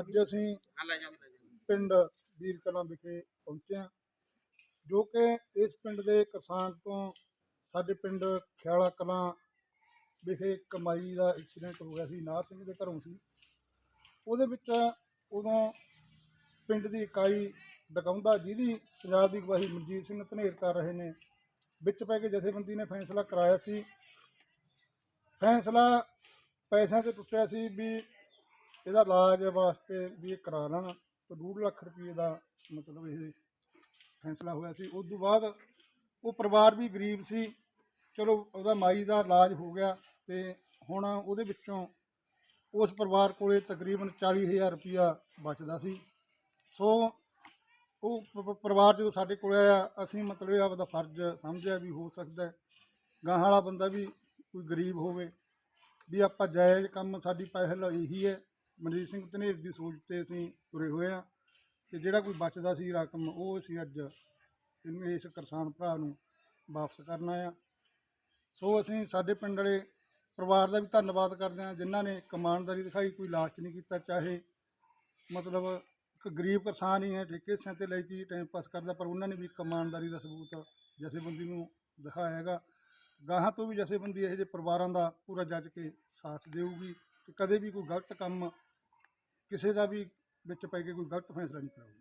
ਅੱਜ ਅਸੀਂ ਪਿੰਡ ਵੀਰ ਕਲਾਂ ਵਿਖੇ ਪਹੁੰਚੇ ਹਾਂ, ਜੋ ਕਿ ਇਸ ਪਿੰਡ ਦੇ ਕਿਸਾਨ ਤੋਂ ਸਾਡੇ ਪਿੰਡ ਖਿਆਲਾ ਕਲਾਂ ਵਿਖੇ ਕਮਾਈ ਦਾ ਐਕਸੀਡੈਂਟ ਹੋ ਗਿਆ ਸੀ, ਨਾਰ ਸਿੰਘ ਦੇ ਘਰੋਂ ਸੀ। ਉਹਦੇ ਵਿੱਚ ਉਦੋਂ ਪਿੰਡ ਦੀ ਇਕਾਈ ਡਕਾਉਂਦਾ ਜਿਹਦੀ ਪੰਜਾਬ ਦੀ ਗਵਾਹੀ ਮਨਜੀਤ ਸਿੰਘ ਧਨੇਰ ਕਰ ਰਹੇ ਨੇ, ਵਿੱਚ ਪੈ ਕੇ ਜਥੇਬੰਦੀ ਨੇ ਫੈਸਲਾ ਕਰਾਇਆ ਸੀ। ਫੈਸਲਾ ਪੈਸਿਆਂ ਤੇ ਟੁੱਟਿਆ ਸੀ ਵੀ ਇਹਦਾ ਇਲਾਜ ਵਾਸਤੇ ਵੀ ਇਹ ਕਰਾ ਲੈਣ ਤੇ 2 ਲੱਖ ਰੁਪਏ ਦਾ ਮਤਲਬ ਇਹ ਫੈਸਲਾ ਹੋਇਆ ਸੀ। ਉਸ ਤੋਂ ਬਾਅਦ ਉਹ ਪਰਿਵਾਰ ਵੀ ਗਰੀਬ ਸੀ। ਚਲੋ, ਉਹਦਾ ਮਾਈ ਦਾ ਇਲਾਜ ਹੋ ਗਿਆ ਤੇ ਹੁਣ ਉਹਦੇ ਵਿੱਚੋਂ ਉਸ ਪਰਿਵਾਰ ਕੋਲੇ ਤਕਰੀਬਨ 40000 ਰੁਪਇਆ ਬਚਦਾ ਸੀ। ਸੋ ਉਹ ਪ- ਪਰਿਵਾਰ ਜਦੋਂ ਸਾਡੇ ਕੋਲ ਆਇਆ, ਅਸੀਂ ਮਤਲਬ ਇਹ ਆਪਦਾ ਫਰਜ਼ ਸਮਝਿਆ ਵੀ ਹੋ ਸਕਦਾ ਹੈ। ਗਾਹਾਂ ਵਾਲਾ ਬੰਦਾ ਵੀ ਕੋਈ ਗਰੀਬ ਹੋਵੇ, ਵੀ ਆਪਾਂ ਜਾਇਜ਼ ਕੰਮ ਸਾਡੀ ਪਹਿਲ ਇਹੀ ਹੈ। ਮਨਜੀਤ ਸਿੰਘ ਧਨੇਰ ਦੀ ਸੋਚ ਤੇ ਅਸੀਂ ਤੁਰੇ ਹੋਏ ਆ ਤੇ ਜਿਹੜਾ ਕੋਈ ਬਚਦਾ ਸੀ ਰਕਮ, ਉਹ ਅਸੀਂ ਅੱਜ ਇਹਨੂੰ ਇਸ ਕਿਸਾਨ ਭਰਾ ਨੂੰ ਵਾਪਸ ਕਰਨਾ ਆ ਸੋ ਅਸੀਂ ਸਾਡੇ ਪਿੰਡ ਵਾਲੇ ਪਰਿਵਾਰ ਦਾ ਵੀ ਧੰਨਵਾਦ ਕਰਦੇ ਹਾਂ, ਜਿਨ੍ਹਾਂ ਨੇ ਕਮਾਨਦਾਰੀ ਦਿਖਾਈ, ਕੋਈ ਲਾਲਚ ਨਹੀਂ ਕੀਤਾ, ਚਾਹੇ ਮਤਲਬ ਇੱਕ ਗਰੀਬ ਕਿਸਾਨ ਹੀ ਹੈ, ਠੇਕੇ ਸਿਆਂ ਤੇ ਲੈ ਕੇ ਟਾਈਮ ਪਾਸ ਕਰਦਾ, ਪਰ ਉਹਨਾਂ ਨੇ ਵੀ ਕਮਾਨਦਾਰੀ ਦਾ ਸਬੂਤ ਜਥੇਬੰਦੀ ਨੂੰ ਦਿਖਾਇਆ ਹੈਗਾ। ਗਾਹਾਂ ਤੋਂ ਵੀ ਜਥੇਬੰਦੀ ਇਹੋ ਜਿਹੇ ਪਰਿਵਾਰਾਂ ਦਾ ਪੂਰਾ ਜੱਜ ਕੇ ਸਾਥ ਦੇਊਗੀ ਤੇ ਕਦੇ ਵੀ ਕੋਈ ਗਲਤ ਕੰਮ ਕਿਸੇ ਦਾ ਵੀ ਵਿੱਚ ਪੈ ਕੇ ਕੋਈ ਗਲਤ ਫੈਸਲਾ ਨਹੀਂ ਕਰਾਊਗੀ